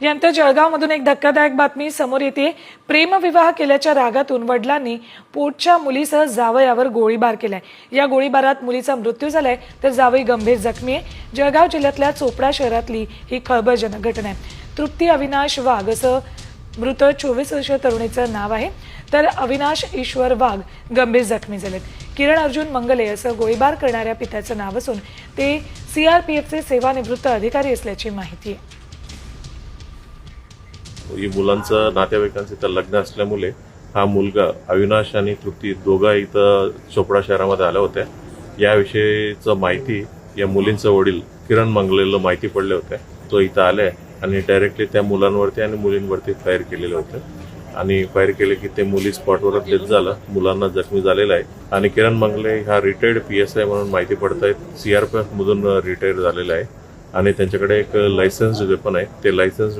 यानंतर जळगावमधून एक धक्कादायक बातमी समोर येते. प्रेमविवाह केल्याच्या रागातून वडिलांनी पोटच्या मुलीसह जावयावर गोळीबार केलाय. या गोळीबारात मुलीचा मृत्यू झालाय तर जावई गंभीर जखमी आहे. जळगाव जिल्ह्यातल्या चोपडा शहरातली ही खळबळजनक घटना आहे. तृप्ती अविनाश वाघ असं मृत चोवीस वर्ष तरुणीचं नाव आहे. तर अविनाश ईश्वर वाघ गंभीर जखमी झालेत. किरण अर्जुन मंगले असं गोळीबार करणाऱ्या पित्याचं नाव असून ते सीआरपीएफचे सेवानिवृत्त अधिकारी असल्याची माहिती आहे. मुलांचं नातेवाईकांचं इथं लग्न असल्यामुळे हा मुलगा अविनाश आणि तृप्ती दोघा इथं चोपडा शहरामध्ये आल्या होत्या. याविषयीचं माहिती या मुलींचं वडील किरण मंगलेला माहिती पडले होते. तो इथं आले आणि डायरेक्टली त्या मुलांवरती आणि मुलींवरती फायर केलेले होते. आणि फायर केले की ते मुली स्पॉटवर डेथ झालं. मुलांना जखमी झालेला आहे. आणि किरण मंगले हा रिटायर्ड पी एस आय म्हणून माहिती पडत आहेत सीआरपीएफ मधून रिटायर झालेला आहे. आणि त्यांच्याकडे एक लायसन्स वेपन आहे ते लायसन्स